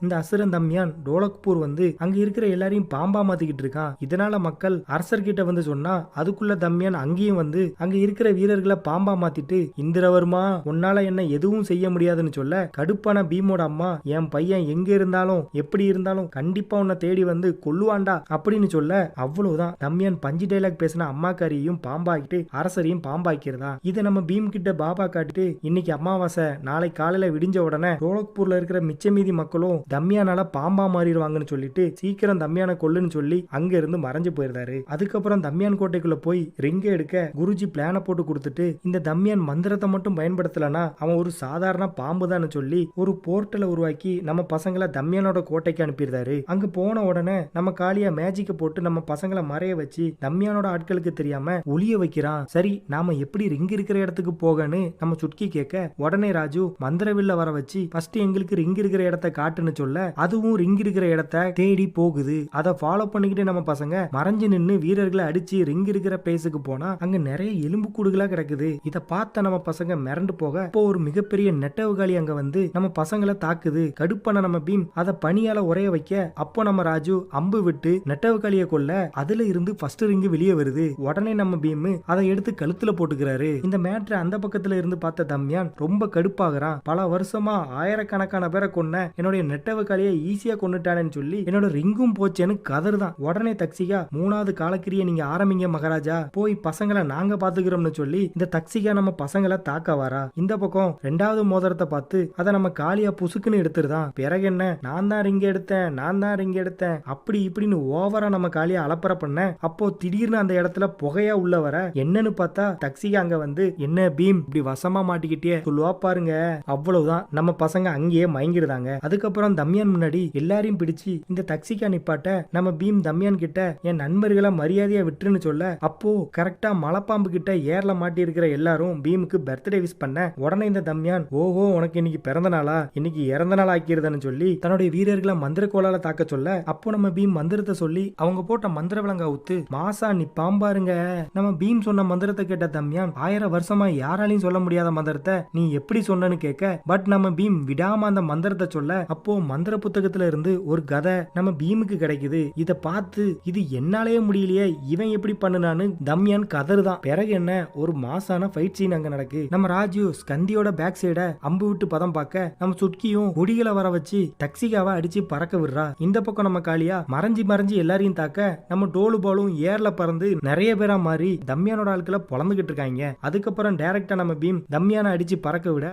இந்த அசுரன் தம்யான் டோலக்பூர் வந்து அங்க இருக்கிற எல்லாரையும் பாம்பா மாத்திக்கிட்டு இருக்கான். இதனால மக்கள் அரசர்கிட்ட வந்து சொன்னா அதுக்குள்ள தம்யான் அங்கேயும் வந்து அங்க இருக்கிற வீரர்களை பாம்பா மாத்திட்டு இந்திரவர்மா உன்னால என்ன எதுவும் செய்ய முடியாதுன்னு சொல்ல கடுப்பான பீமோட அம்மா என் பையன் எங்க இருந்தாலும் எப்படி இருந்தாலும் கண்டிப்பா உன்னை தேடி வந்து கொல்லுவான்டா அப்படின்னு சொல்ல அவ்வளவுதான். தம்யான் பஞ்சு டைலாக் பேசின அம்மாக்காரியையும் பாம்பாக்கிட்டு அரசரையும் பாம்பாக்கிறதா? இதை நம்ம பீம் கிட்ட பாபா காட்டிட்டு இன்னைக்கு அமாவாசை நாளை காலையில விடிஞ்ச உடனே டோலக்பூர்ல இருக்கிற மிச்ச மீதி மக்களும் தம்யானால பாம்பா மாறிடுவாங்கன்னு சொல்லிட்டு சீக்கிரம் தம்யான கொல்லுன்னு சொல்லி அங்க இருந்து மறைஞ்சு போயிருந்தாரு. அதுக்கப்புறம் தம்யான் கோட்டைக்குள்ள போய் ரிங்க எடுக்க குருஜி பிளான போட்டு கொடுத்துட்டு இந்த தம்யான் மந்திரத்தை மட்டும் பயன்படுத்தலனா அவன் ஒரு சாதாரண பாம்பு தான் சொல்லி ஒரு போர்ட்டலை உருவாக்கி நம்ம பசங்களை தம்யானோட கோட்டைக்கு அனுப்பியிருந்தாரு. அங்க போன உடனே நம்ம காளியா மேஜிக்க போட்டு நம்ம பசங்களை மறைய வச்சு தம்யானோட ஆட்களுக்கு தெரியாம ஒளிய வைக்கிறான். சரி நாம எப்படி ரிங் இருக்கிற இடத்துக்கு போகன்னு நம்ம சுட்கி கேட்க உடனே ராஜு மந்திரவில்ல வர வச்சு ஃபர்ஸ்ட் எங்களுக்கு ரிங் இருக்கிற இடத்த காட்டுன்னு சொல்ல அதுவும் ரிங் இருக்கிற இடத்த தேடி போகுது. அதை ஃபாலோ பண்ணிக்கிட்டு நம்ம பசங்க மறைஞ்சு நின்னு வீரர்களை அடிச்சு ரிங் இருக்கிற பிளேஸுக்கு போனா அங்க நிறைய எலும்பு கூடுகளா கிடக்குது. இதை பார்த்த நம்ம பசங்க மிரண்டு போக இப்போ ஒரு மிகப்பெரிய நெட்டவுகாலி அங்க வந்து நம்ம பசங்களை தாக்குது. கடுப்பான நம்ம பீம் அதை பனியால உரைய வைக்க அப்போ நம்ம ராஜு அம்பு விட்டு நெட்டவுகாலியை கொல்ல அதுல இருந்து ஃபர்ஸ்ட் ரிங்கு வெளியே வருது. உடனே நம்ம பீம் அதை எடுத்து கழுத்துல போட்டுக்கிறாரு. இந்த மேட்ரு அந்த பக்கத்துல இருந்து பார்த்த தம்யான் ரொம்ப கடுப்பாகிறான். பல வருஷமா ஆயிரக்கணக்கான பேரை கொன்ன என்னுடைய நெட்டவுக்காலியை ஈஸியா கொண்டுட்டானேன்னு சொல்லி என்னோட ரிங்கும் போச்சேன்னு கதறுதான். உடனே தக்சிகா மூணாவது காலக்கிரியை நீங்க ஆரம்பிங்க மகாராஜா. போய் பசங்களை நாங்க பாத்துக்கிறோம்னு சொல்லி இந்த தக்சிகா நம்ம பசங்களை தாக்க வரா. இந்த பக்கம் ரெண்டாவது மோதிரத்தை பார்த்து அதை நம்ம காளியா புசுக்குன்னு எடுத்துருதான். பிறகு என்ன? நான் தான் ரிங் எடுத்தேன் நான் தான் ரிங்க எடுத்தேன். அப்படி இப்படின்னு ஓவரா நம்ம காளியா அலப்பற பண்ண அப்போ திடீர்னு அந்த இடத்துல புகையா உள்ள வர என்னன்னு பார்த்தா தக்சிகா அங்க வந்து என்ன பீம் இப்படி வசமா மாட்டிக்கிட்டே சொல்லுவா பாருங்க. அவ்வளவுதான். நம்ம பசங்க அங்கேயே மயங்கிடுதாங்க. அதுக்கப்புறம் தம்யான் முன்னாடி எல்லாரையும் பிடிச்சு இந்த தக்சிகா நிப்பாட்ட நம்ம பீம் தம்யான் கிட்ட என் நண்பர்களை மரியாதையா விட்டுருன்னு சொல்ல. அப்போ கரெக்டா மலைப்பாம்பு கிட்ட ஏர்ல மாட்டி இருக்கிற எல்லாரும் பீமுக்கு பர்த்டே விஷ் பண்ண உடனே இந்த தம்யான் ஓஹோ உனக்கு இன்னைக்கு பிறந்த நாளா? இன்னைக்கு இறந்த நாள் ஆக்கிருதுன்னு சொல்லி தன்னுடைய வீரர்களை மந்திர கோலால தாக்க சொல்ல அப்போ நம்ம பீம் மந்திரத்தை சொல்லி அவங்க போட்ட மந்திர விலங்கா ஊத்து மாசா நீ பாம்பாருங்க நம்ம பீம் சொன்ன மந்திரத்தை கேட்ட தம்யான் ஆயிரம் வருஷமா யாராலையும் சொல்ல முடியாத மந்திரத்தை நீ எப்படி சொன்னன்னு கேட்க பட் நம்ம பீம் விடாம அந்த மந்திரத்தை சொல்ல அப்போ மந்திர புத்தகத்துல இருந்து ஒரு கதை நம்ம பீமுக்கு கிடைக்குது. இதை பார்த்து இது என்னாலேயே முடியலையே இவன் எப்படி பண்ணுனான்னு தம்யான் கதறுதான். பிறகு என்ன? ஒரு மாசான ஃபைட் சீன் அங்க நடக்கு. நம்ம ராஜு ஸ்கந்தியோட பேக் சைட அம்பு விட்டு பதம் பார்க்க நம்ம சுட்கியும் கொடிகளை வர வச்சு தக்சிகாவை அடிச்சு பறக்க விடுறா. இந்த பக்கம் நம்ம காளியா மறைஞ்சி மறைஞ்சு எல்லாரையும் தாக்க நம்ம டோலு பாலும் ஏர்ல பறந்து நிறைய பேரா மாறி தம்யானோட ஆட்களை பொழந்துகிட்டு இருக்காங்க. அதுக்கப்புறம் டைரக்டா நம்ம பீம் தம்யானை அடிச்சு பறக்க விட